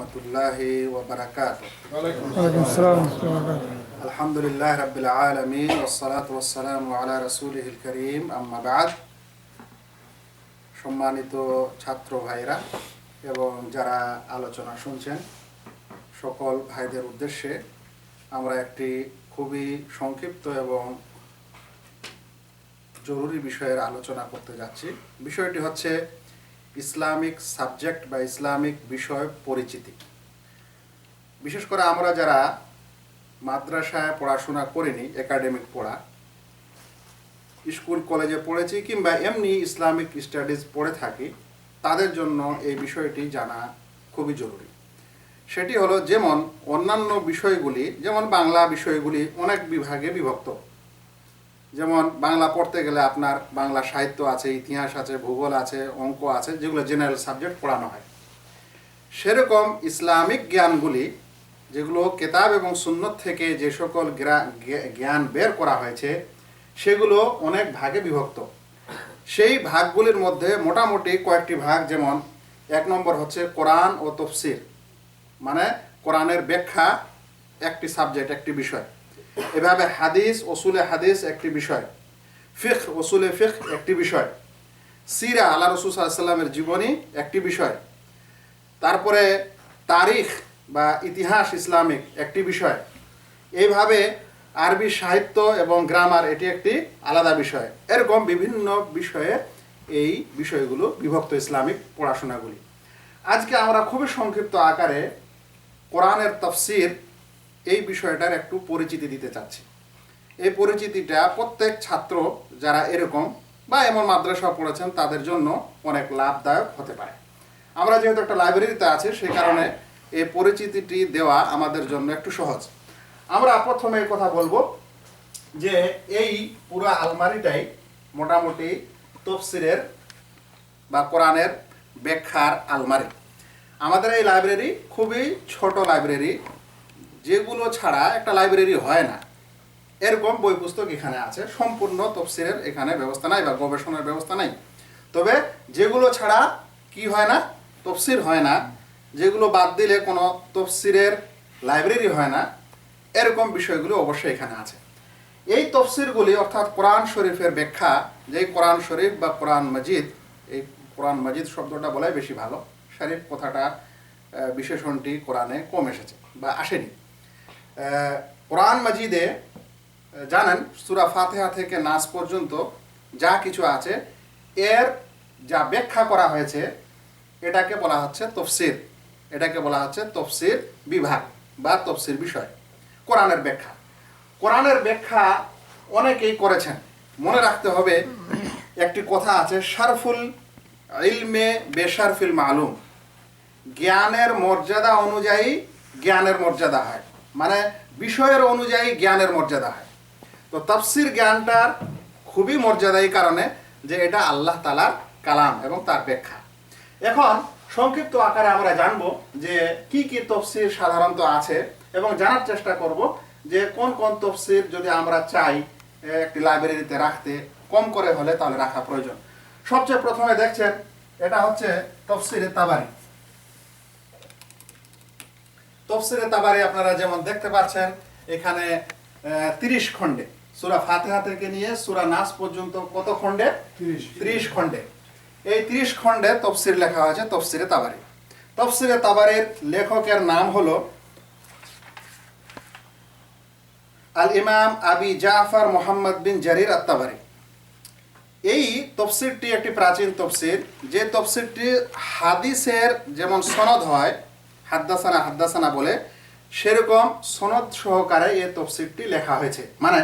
রহমতুল্লাহ ওবরাকাত আলহামদুলিল্লাহ রবিল আলমিন ওসালাত ওসালাম করিম আম্মাবাদ সম্মানিত ছাত্র ভাইরা এবং যারা আলোচনা শুনছেন সকল ভাইদের উদ্দেশ্যে আমরা একটি খুবই সংক্ষিপ্ত এবং জরুরি বিষয়ের আলোচনা করতে যাচ্ছি। বিষয়টি হচ্ছে ইসলামিক সাবজেক্ট বা ইসলামিক বিষয় পরিচিতি। বিশেষ করে আমরা যারা মাদ্রাসায় পড়াশোনা করিনি, একাডেমিক পড়া, স্কুল, কলেজে পড়েছি কিংবা এমনি ইসলামিক স্টাডিজ পড়ে থাকি, তাদের জন্য এই বিষয়টি জানা খুবই জরুরি। সেটি হলো, যেমন অন্যান্য বিষয়গুলি, যেমন বাংলা বিষয়গুলি অনেক বিভাগে বিভক্ত। যেমন বাংলা পড়তে গেলে আপনার বাংলা সাহিত্য আছে, ইতিহাস আছে, ভূগোল আছে, অঙ্ক আছে, যেগুলো জেনারেল সাবজেক্ট পড়ানো হয়। সেরকম ইসলামিক জ্ঞানগুলি, যেগুলো কেতাব এবং সুন্নত থেকে যে সকল জ্ঞান বের করা হয়েছে, সেগুলো অনেক ভাগে বিভক্ত। সেই ভাগগুলির মধ্যে মোটামুটি কয়েকটি ভাগ যেমন, এক নম্বর হচ্ছে কোরআন ও তফসির। মানে কোরআনের ব্যাখ্যা একটি সাবজেক্ট একটি বিষয়। এভাবে হাদিস ওসুলে হাদিস একটি বিষয়। ফিখ ওসুলে ফিখ একটি বিষয়। সিরা আল্লাহ রসুল সাল্লামের জীবনী একটি বিষয়। তারপরে তারিখ বা ইতিহাস ইসলামিক একটি বিষয়। এইভাবে আরবি সাহিত্য এবং গ্রামার এটি একটি আলাদা বিষয়। এরকম বিভিন্ন বিষয়ে এই বিষয়গুলো বিভক্ত ইসলামিক পড়াশোনাগুলি। আজকে আমরা খুবই সংক্ষিপ্ত আকারে কোরআনের তফসির এই বিষয়টার একটু পরিচিতি দিতে চাচ্ছি। এই পরিচিতিটা প্রত্যেক ছাত্র যারা এরকম বা এমন মাদ্রাসা পড়েছেন তাদের জন্য অনেক লাভদায়ক হতে পারে। আমরা যেহেতু একটা লাইব্রেরিতে আছি সেই কারণে এই পরিচিতিটি দেওয়া আমাদের জন্য একটু সহজ। আমরা প্রথমে কথা বলব যে এই পুরো আলমারিটাই মোটামুটি তফসিরের বা কোরআনের ব্যাখ্যার আলমারি। আমাদের এই লাইব্রেরি খুবই ছোট লাইব্রেরি যেগুলো ছাড়া একটা লাইব্রেরি হয় না। এরকম বই পুস্তক এখানে আছে, সম্পূর্ণ তফসিরের এখানে ব্যবস্থা নাই বা গবেষণার ব্যবস্থা নাই। তবে যেগুলো ছাড়া কি হয় না তফসির হয় না, যেগুলো বাদ দিলে কোনো তফসিরের লাইব্রেরি হয় না, এরকম বিষয়গুলো অবশ্যই এখানে আছে। এই তফসিরগুলি অর্থাৎ কোরআন শরীফের ব্যাখ্যা যে কোরআন শরীফ বা কোরআন মজিদ, এই কোরআন মজিদ শব্দটা বলাই বেশি ভালো। শরীফ কথাটা বিশেষণটি কোরআনে কম এসেছে বা আসেনি। কোরআন মজিদে জানেন, সুরা ফাতেহা থেকে নাস পর্যন্ত যা কিছু আছে, এর যা ব্যাখ্যা করা হয়েছে, এটাকে বলা হচ্ছে তফসির। এটাকে বলা হচ্ছে তফসির বিভাগ বা তফসির বিষয়। কোরআনের ব্যাখ্যা। কোরআনের ব্যাখ্যা অনেকেই করেছেন। মনে রাখতে হবে, একটি কথা আছে, শারফুল ইলমে বেশারফিল মালুম। জ্ঞানের মর্যাদা অনুযায়ী জ্ঞানের মর্যাদা হয়। মানে বিষয়ের অনুযায়ী জ্ঞানের মর্যাদা হয়। তো তাফসির জ্ঞানটার খুবই মর্যাদা এই কারণে যে এটা আল্লাহ তালার কালাম এবং তার ব্যাখ্যা। এখন সংক্ষিপ্ত আকারে আমরা জানব যে কি কি তফসির সাধারণত আছে এবং জানার চেষ্টা করব যে কোন কোন তফসির যদি আমরা চাই একটি লাইব্রেরিতে রাখতে, কম করে হলে তাহলে রাখা প্রয়োজন। সবচেয়ে প্রথমে দেখছেন, এটা হচ্ছে তফসিরে তাবারি। তফসিরে তাবারি আপনারা যেমন দেখতে পাচ্ছেন এখানে তিরিশ খণ্ডে। সুরা ফাতেহা থেকে নিয়ে সুরা নাস পর্যন্ত কত খণ্ডে? তিরিশ। খণ্ডে। এই ত্রিশ খণ্ডে তফসির লেখা হয়েছে তফসিরে তাবারি। তফসিরে তাবারির লেখকের নাম হলো আল ইমাম আবি জাফর মোহাম্মদ বিন জারির আত্তাবারি। এই তফসিরটি একটি প্রাচীন তফসির। যে তফসিরটি হাদিসের যেমন সনদ হয় হাদ্দাসানা হাদ্দাসানা বলে সেরকম সনদ সহকারে এই তফসিরটি লেখা হয়েছে। মানে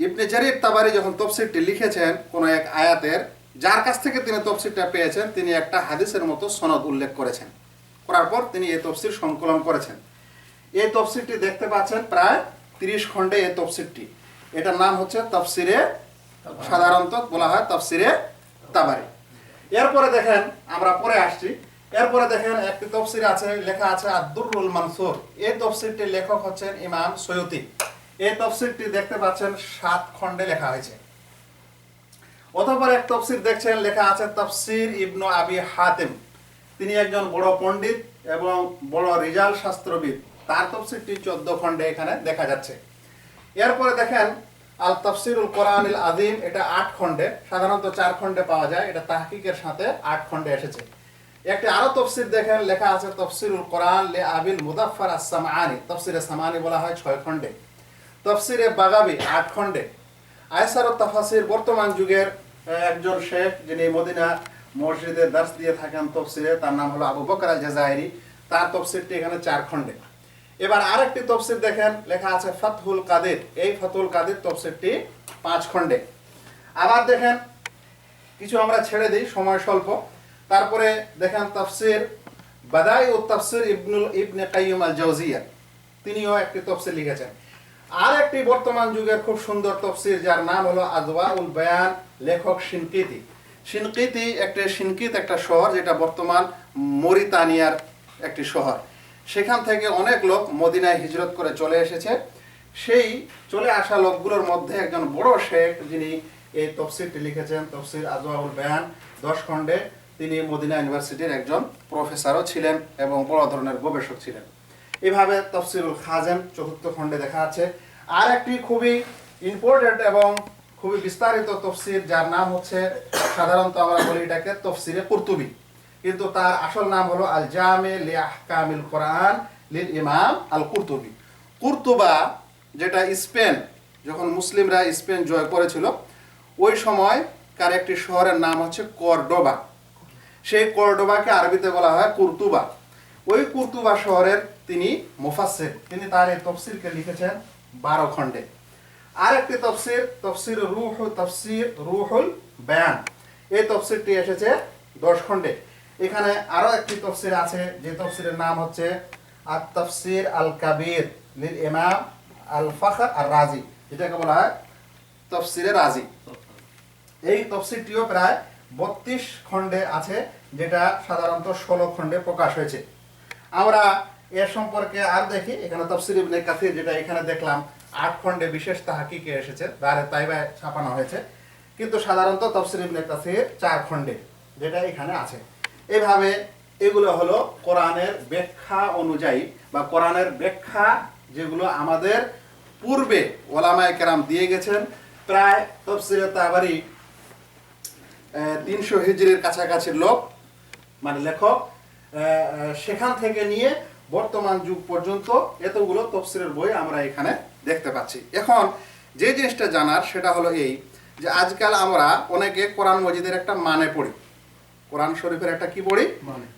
ইবনে জারির তাবারি যখন তফসিরটি লিখেছেন কোনো এক আয়াতের, যার কাছ থেকে তিনি তফসিরটা পেয়েছেন, তিনি একটা হাদিসের মতো সনদ উল্লেখ করেছেন। করার পর তিনি এই তফসির সংকলন করেছেন। এই তফসিরটি দেখতে পাচ্ছেন প্রায় তিরিশ খণ্ডে এই তফসিরটি। এটার নাম হচ্ছে তফসিরে সাধারণত বলা হয় তফসিরে তাবারি। এরপরে দেখেন, আমরা পরে আসছি। এরপরে দেখেন একটি তফসির আছে, লেখা আছে আব্দুরুল মানসুর। এই তফসিরটির লেখক হচ্ছেন ইমাম সৈয়তি এই তফসিরটি দেখতে পাচ্ছেন সাত খণ্ডে লেখা হয়েছে। অতঃপর এক তফসির দেখছেন, লেখা আছে, তফসির ইবনু আবি হাতেম। তিনি একজন বড় পণ্ডিত এবং বড় রিজাল শাস্ত্রবিদ। তার তফসিরটি চোদ্দ খণ্ডে এখানে দেখা যাচ্ছে। এরপরে দেখেন, আল তফসিরুল কোরআনিল আদিম এটা আট খণ্ডে, সাধারণত চার খণ্ডে পাওয়া যায়, এটা তাহকিকের সাথে আট খণ্ডে এসেছে। একটি আরও তফসির দেখেন, লেখা আছে, তফসিরুল কোরআন লে আবিল মুদাফফার আসামানি তফসিরে সামানি বলা হয় ছয় খণ্ডে। তফসিরে বাগাবি আট খণ্ডে। আয়সার তাফাসির বর্তমান যুগের একজন শেখ যিনি মদিনা মসজিদে দাস দিয়ে থাকেন তফসিরে, তার নাম হলো আবু বকর আল জাজাইরি তার তফসিরটি এখানে চার খণ্ডে। এবার আরেকটি তফসির দেখেন, লেখা আছে ফাতহুল কাদের। এই ফাতুল কাদের তফসিরটি পাঁচ খণ্ডে। আবার দেখেন, কিছু আমরা ছেড়ে দিই, সময় স্বল্প। তারপরে দেখেন তাফসির বাদাই ও তাফসির ইবনুল ইবনে কাইয়ুম আল জাওজিয়া তিনিও একটি তফসির লিখেছেন। আর একটি বর্তমান যুগের খুব সুন্দর তফসির, যার নাম হলো আদওয়া উল বয়ান, লেখক শিনকিতি। শিনকিতি একটা শিনকিত একটা শহর, যেটা বর্তমান মরিতানিয়ার একটি শহর। সেখান থেকে অনেক লোক মদিনায় হিজরত করে চলে এসেছে। সেই চলে আসা লোকগুলোর মধ্যে একজন বড় শেখ, যিনি এই তফসিরটি লিখেছেন, তফসির আজওয়াউল বেয়ান, দশ খণ্ডে তিনি মদিনা ইউনিভার্সিটির একজন প্রফেসরও ছিলেন এবং বড় ধরনের গবেষক ছিলেন। এভাবে তফসিরুল খাজেন চতুর্থ খণ্ডে দেখা আছে আর একটি খুবই ইম্পর্টেন্ট এবং খুবই বিস্তারিত তফসির, যার নাম হচ্ছে, সাধারণত আমরা বলি এটাকে তফসিরে কুরতুবি। কিন্তু তার আসল নাম হলো আল জামে লি আহকামিল কোরআন লিল ইমাম আল কুরতুবি কুর্তুবা যেটা স্পেন, যখন মুসলিমরা স্পেন জয় করেছিল, ওই সময় কার একটি শহরের নাম হচ্ছে কর্ডোবা। সেই কর্ডোবাকে আরবিতে বলা হয় কুর্তুবা। ওই কুর্তুবা শহরের তিনি মুফাসসির, তিনি তার এই তফসিরকে লিখেছেন বারো খণ্ডে। আর একটি তফসির তফসির রুহ তফসির, রুহুল বয়ান। এই তফসিরটি এসেছে দশ খণ্ডে। এখানে আরও একটি তফসির আছে, যে তফসিরের নাম হচ্ছে আর তফসির আল কাবির লিল আল ফখর আর রাজি এটাকে বলা হয় তফসিরে রাজি। এই তফসিরটিও প্রায় বত্রিশ খণ্ডে আছে, যেটা সাধারণত ষোলো খণ্ডে প্রকাশ হয়েছে। আমরা এর সম্পর্কে আর দেখি, এখানে তফসির ইবনে কাসির যেটা এখানে দেখলাম, আট খণ্ডে বিশেষ তাহাকিকে এসেছে দারে তাইবায় ছাপানো হয়েছে। কিন্তু সাধারণত তফসির ইবনে কাসির চার খণ্ডে যেটা এখানে আছে। এভাবে এগুলো হলো কোরআনের ব্যাখ্যা অনুযায়ী বা কোরআনের ব্যাখ্যা যেগুলো আমাদের পূর্বে ওলামায় কেরাম দিয়ে গেছেন, প্রায় তফসিরে তাবারি তিনশো হিজড়ির কাছাকাছি লোক মানে লেখক সেখান থেকে নিয়ে বর্তমান যুগ পর্যন্ত এতগুলো তফসিরের বই আমরা এখানে দেখতে পাচ্ছি। এখন যে জিনিসটা জানার সেটা হলো এই যে আজকাল আমরা অনেকে কোরআন মজিদের একটা মানে পড়ি। কোরআন শরীফের একটা কি পড়ি?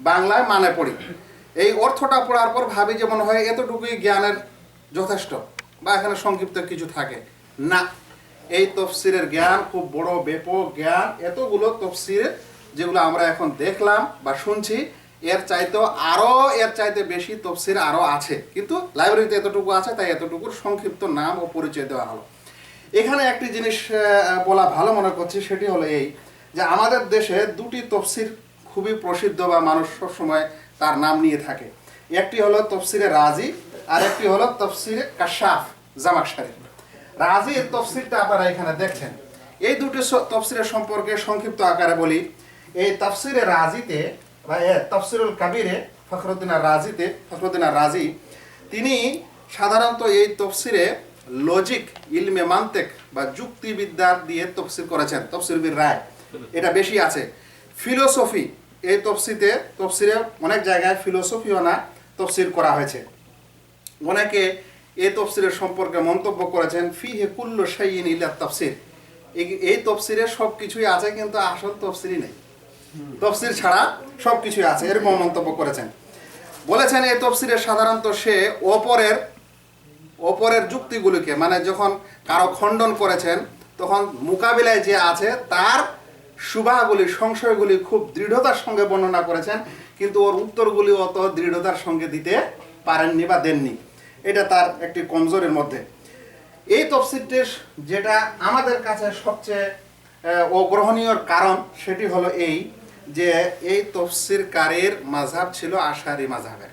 বাংলায় মানে পড়ি। এই অর্থটা পড়ার পর ভাবি যে মনে হয় এতটুকুই জ্ঞানের যথেষ্ট বা এখানে সংক্ষিপ্ত কিছু থাকে। না এই তফসিরের জ্ঞান খুব বড়, ব্যাপক জ্ঞান। এতগুলো তফসির যেগুলো আমরা এখন দেখলাম বা শুনছি, এর চাইতেও আরও, এর চাইতে বেশি তফসির আরও আছে। কিন্তু লাইব্রেরিতে এতটুকু আছে, তাই এতটুকুর সংক্ষিপ্ত নাম ও পরিচয় দেওয়া হলো। এখানে একটি জিনিস বলা ভালো মনে করছি, সেটি হলো এই যে আমাদের দেশে দুটি তফসির খুবই প্রসিদ্ধ বা মানুষ সবসময় তার নাম নিয়ে থাকে। একটি হলো তফসিরে রাজি, আর একটি হলো তফসিরে কাশাফ জামাকশারি রাজির তফসিলটা আপনারা এখানে দেখছেন। এই দুটি তফসিরের সম্পর্কে সংক্ষিপ্ত আকারে বলি। এই তফসিরে রাজিতে বা তফসিরুল কাবিরে ফখরুদ্দিন রাজিতে, ফখরুদ্দিন রাজি, তিনি সাধারণত এই তফসিরে লজিক ইলমে মান্তেক বা যুক্তিবিদ্যার দিয়ে তফসির করেছেন তফসিরবির রায়। এটা বেশি আছে। ফিলোসফি, এই তফসিতে তফসিরে অনেক জায়গায় ফিলোসফিও না তফসির করা হয়েছে। অনেকে এই তফসিরের সম্পর্কে মন্তব্য করেছেন ফি হে কুল্ল শাইইন ইল্লা তফসির। এই- এই তফসিরে সব কিছুই আছে, কিন্তু আসল তফসিরই নেই। তফসির ছাড়া সব কিছুই আছে এরকম মন্তব্য করেছেন। বলেছেন, এই তফসিরে সাধারণত সে অপরের অপরের যুক্তিগুলিকে মানে যখন কারও খণ্ডন করেছেন, তখন মোকাবিলায় যে আছে, তার সুবাহগুলি, সংশয়গুলি খুব দৃঢ়তার সঙ্গে বর্ণনা করেছেন, কিন্তু ওর উত্তরগুলি অত দৃঢ়তার সঙ্গে দিতে পারেননি বা দেননি। এটা তার একটি কমজোরের মধ্যে। এই তফসিরটির যেটা আমাদের কাছে সবচেয়ে অগ্রহণীয় কারণ সেটি হলো এই যে এই তফসিরকারের মাঝাব ছিল আশারি মাঝহাবের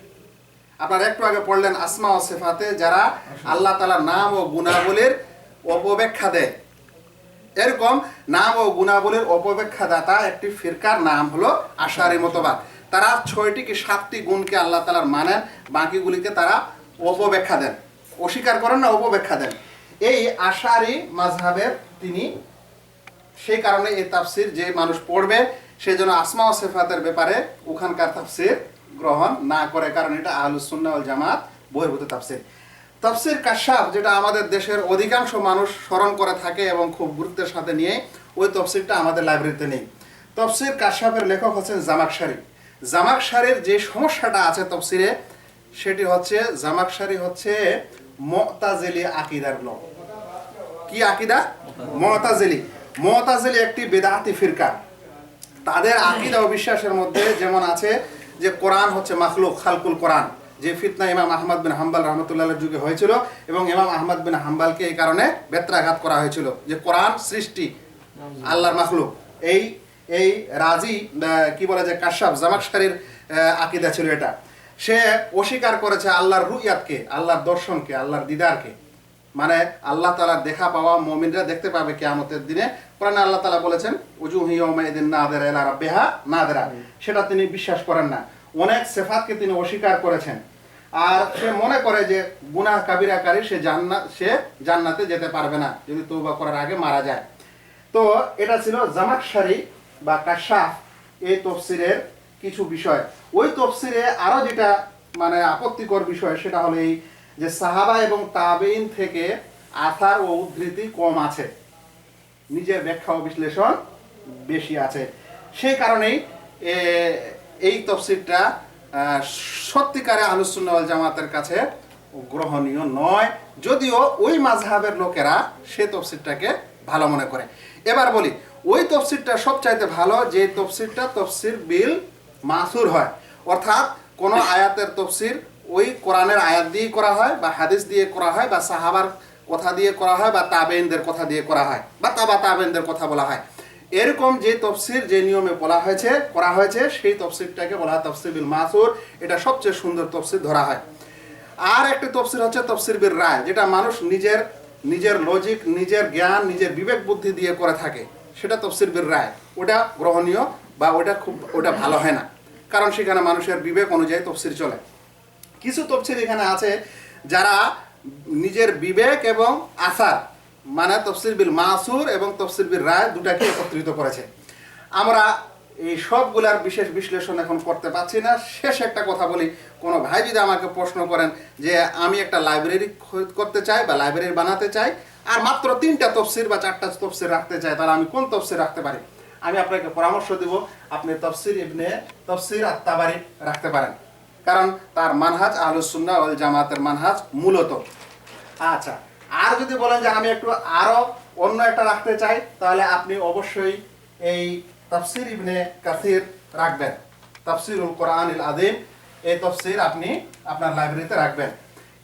আপনারা একটু আগে পড়লেন আসমা ও সেফাতে, যারা আল্লাহ তালার নাম ও গুণাবলীর অপব্যাখ্যা দেয়। এরকম নাম ও গুণাবলীর অপব্যাখ্যা দাতা একটি ফিরকার নাম হলো আশারি মতবাদ। তারা ছয়টি কি সাতটি গুণকে আল্লাহ তালার মানেন, বাকিগুলিকে তারা অপব্যাখ্যা দেন। অস্বীকার করেন না অপব্যাখ্যা দেন। এই আশারি মাঝহাবের তিনি সেই কারণে এই তাফসির যে মানুষ পড়বে সেই জন্য আসমা ও সেফাতের ব্যাপারে ওখানকার তাফসির গ্রহণ না করে, কারণ এটা আহলুসুন্না জামাত বহির্ভূত তাফসির। তাফসির কাশাফ, যেটা আমাদের দেশের অধিকাংশ মানুষ স্মরণ করে থাকে এবং খুব গুরুত্বের সাথে নিয়ে, ওই তফসিরটা আমাদের লাইব্রেরিতে নেই। তফসির কাশাফের লেখক হচ্ছেন জামাকশারি। জামাকশারির যে সমস্যাটা আছে তফসিরে সেটি হচ্ছে জামাকশারি হচ্ছে মতাজেলি আকিদার লোক। কি আকিদা? মতাজেলি। মতাজেলি। একটি বেদাতি ফিরকা। তাদের আকিদা ও বিশ্বাসের মধ্যে যেমন আছে যে কোরআন হচ্ছে মাখলুক খালকুল কোরআন যে ফিতনা ইমাম আহমদ বিন হাম্বাল রহমতুল্লাহের যুগে হয়েছিল এবং ইমাম আহমদ বিন হাম্বালকে এই কারণে বেত্রাঘাত করা হয়েছিল যে কোরআন সৃষ্টি আল্লাহর মাখলুক। এই এই রাজি কি বলে যে কাশ্যাপ জামাকশারির আকিদা ছিল এটা। সে অস্বীকার করেছে আল্লাহর রুইয়াতকে, আল্লাহর দর্শনকে, আল্লাহর দিদারকে। মানে আল্লাহ তালার দেখা পাওয়া মমিনরা দেখতে পাবে কেয়ামতের দিনে। কোরআনে আল্লাহ তালা বলেছেন উজু হিয়মাইদিন না দেরা এলা রাব্বিহা না দেরা সেটা তিনি বিশ্বাস করেন না। অনেক সেফাতকে তিনি অস্বীকার করেছেন। আর সে মনে করে যে গুনাহ কাবিরাকারী সে জান্নাত সে জান্নাতে যেতে পারবে না, যদি তৌবা করার আগে মারা যায়। তো এটা ছিল জামাকশারি বা কাশাফ এই তফসিরের কিছু বিষয়। ওই তফসিরে আরও যেটা মানে আপত্তিকর বিষয় সেটা হলো এই যে সাহাবা এবং তাবেইন থেকে আথার ও উদ্ধৃতি কম আছে। নিজের ব্যাখ্যা ও বিশ্লেষণ বেশি আছে। সেই কারণেই এই তফসিরটা আহ, সত্যিকারে আলোচনা জামাতের কাছে গ্রহণীয় নয়। যদিও ওই মাঝহাবের লোকেরা সে তফসিরটাকে ভালো মনে করে। এবার বলি ওই তফসিরটা সবচাইতে ভালো যে তফসিরটা তফসির বিল মাসুর হয়। অর্থাৎ কোনো আয়াতের তফসির ওই কোরআনের আয়াত দিয়ে করা হয় বা হাদিস দিয়ে করা হয় বা সাহাবার কথা দিয়ে করা হয় বা তাবেইনদের কথা দিয়ে করা হয় বা তাবা তাবেইনদের কথা বলা হয়। এরকম যে তফসির যে নিয়মে বলা হয়েছে, করা হয়েছে, সেই তফসিরটাকে বলা হয় তফসির বিল মাসুর। এটা সবচেয়ে সুন্দর তফসির ধরা হয়। আর একটি তফসির হচ্ছে তফসির বিল রায়, যেটা মানুষ নিজের নিজের লজিক নিজের জ্ঞান, নিজের বিবেক বুদ্ধি দিয়ে করে থাকে। সেটা তফসির বিল রায়। ওটা গ্রহণীয়। বা ওটা খুব ওটা ভালো হয় না। কারণ সেখানে মানুষের বিবেক অনুযায়ী তফসির চলে। কিছু তফসির এখানে আছে যারা নিজের বিবেক এবং আসার মানে তফসির বিল মাসুর এবং তফসির বিল রায় দুটাকে একত্রিত করেছে। আমরা এই সবগুলার বিশেষ বিশ্লেষণ এখন করতে পারছি না। শেষ একটা কথা বলি, কোনো ভাই যদি আমাকে প্রশ্ন করেন যে আমি একটা লাইব্রেরি করতে চাই বা লাইব্রেরি বানাতে চাই, আর মাত্র তিনটা তফসির বা চারটা তফসির রাখতে চাই, তাহলে আমি কোন তফসির রাখতে পারি? আমি আপনাকে পরামর্শ দেব, আপনি তফসির ইবনে, তফসির আত্মাবারি রাখতে পারেন। কারণ তার মানহাজ আহলুসুন্না ওয়াল জামাতের মানহাজ মূলত। আচ্ছা আর যদি বলেন যে আমি একটু আরও অন্য একটা রাখতে চাই, তাহলে আপনি অবশ্যই এই তাফসির ইবনে কাসির রাখবেন। তাফসিরুল কোরআনিল আদিম এই তফসির আপনি আপনার লাইব্রেরিতে রাখবেন।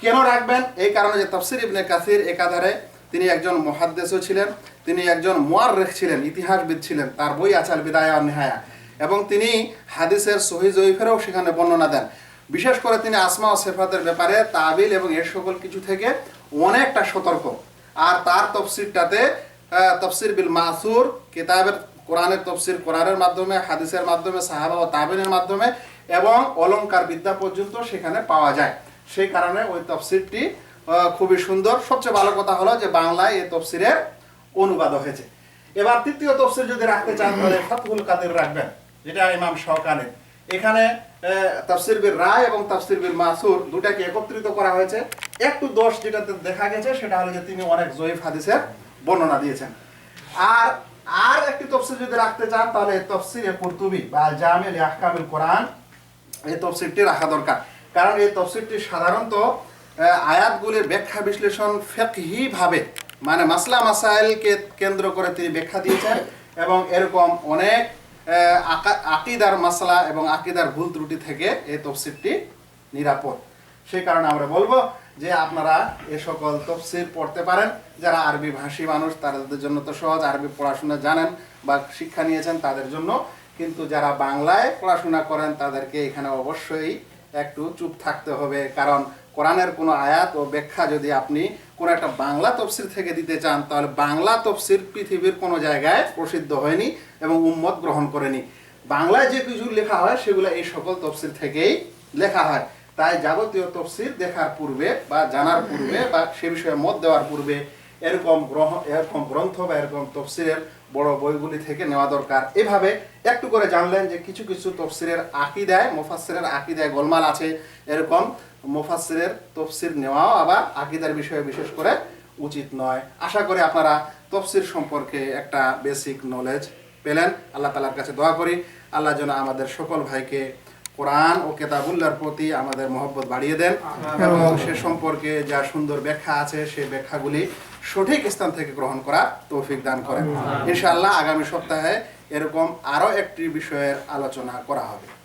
কেন রাখবেন? এই কারণে যে তফসির ইবনে কাসির একাধারে তিনি একজন মহাদ্দেশও ছিলেন, তিনি একজন মোয়াররেখ ছিলেন, ইতিহাসবিদ ছিলেন, তার বই আচাল বিদায়া নেহায়া। এবং তিনি হাদিসের সহি জয়ীফেরও সেখানে বর্ণনা দেন। বিশেষ করে তিনি আসমা ও সেফাতের ব্যাপারে তাবিল এবং এর সকল কিছু থেকে অনেকটা সতর্ক। আর তার তফসিরটাতে তফসির বিল মাসুর, কিতাবের, কোরআনের তফসির কোরআনের মাধ্যমে, হাদিসের মাধ্যমে, সাহাবা ও তাবিনের মাধ্যমে এবং অলঙ্কার বিদ্যা পর্যন্ত সেখানে পাওয়া যায়। সেই কারণে ওই তফসিরটি খুবই সুন্দর। সবচেয়ে ভালো কথা হলো যে বাংলায় এই তফসিরের অনুবাদ হয়েছে। এবার তৃতীয় তফসির যদি রাখতে চান তাহলে ফাতহুল কাদের রাখবেন যেটা ইমাম শওকানের এখানে আহ, তাফসির রায় এবং তাফসির বিল মাসুর দুটাকে একত্রিত করা হয়েছে। একটু দোষ যেটাতে দেখা গেছে সেটা হলো যে তিনি অনেক জয়ীফ হাদিসের বর্ণনা দিয়েছেন। আর আর একটি তফসির যদি রাখতে চান তাহলে তফসির কুরতুবি বা জামিল আহকামিল কোরআন এই তফসিরটি রাখা দরকার। কারণ এই তফসিরটি সাধারণত আয়াতগুলির ব্যাখ্যা বিশ্লেষণ ফেকহি ভাবে মানে মাসলা মাসাইলকে কেন্দ্র করে তিনি ব্যাখ্যা দিয়েছেন এবং এরকম অনেক আকিদার মাসলা এবং আকিদার ভুল ত্রুটি থেকে এই তফসিরটি নিরাপদ। সেই কারণে আমরা বলব যে আপনারা এ সকল তফসির পড়তে পারেন। যারা আরবি ভাষী মানুষ তাদের জন্য তো সহজ। আরবি পড়াশোনা জানেন বা শিক্ষা নিয়েছেন তাদের জন্য। কিন্তু যারা বাংলায় পড়াশোনা করেন, তাদেরকে এখানে অবশ্যই একটু চুপ থাকতে হবে। কারণ কোরআনের কোনো আয়াত ও ব্যাখ্যা যদি আপনি কোনো একটা বাংলা তফসির থেকে দিতে চান, তাহলে বাংলা তফসির পৃথিবীর কোনো জায়গায় প্রসিদ্ধ হয়নি এবং উম্মত গ্রহণ করেনি। বাংলায় যে কিছু লেখা হয়, সেগুলো এই সকল তফসির থেকেই লেখা হয়। তাই যাবতীয় তফসির দেখার পূর্বে বা জানার পূর্বে বা সে বিষয়ে মত দেওয়ার পূর্বে এরকম গ্রহ, এরকম গ্রন্থ বা এরকম তফসিরের বড় বইগুলি থেকে নেওয়া দরকার। এভাবে একটু করে জানলেন যে কিছু কিছু তফসিরের আকিদায় মোফাসিরের আকিদায় গোলমাল আছে। এরকম মোফাসিরের তফসির নেওয়াও আবার আকিদার বিষয়ে বিশেষ করে উচিত নয়। আশা করি আপনারা তফসির সম্পর্কে একটা বেসিক নলেজ পেলেন। আল্লাহ তালার কাছে দোয়া করি। আল্লাহ যেন আমাদের সকল ভাইকে কোরআন ও কেতাবুল্লার প্রতি আমাদের মহব্বত বাড়িয়ে দেন এবং সে সম্পর্কে যা সুন্দর ব্যাখ্যা আছে সে ব্যাখ্যাগুলি সঠিক স্থান থেকে গ্রহণ করা তৌফিক দান করেন। ইনশাআল্লাহ আগামী সপ্তাহে এরকম আরও একটি বিষয়ের আলোচনা করা হবে।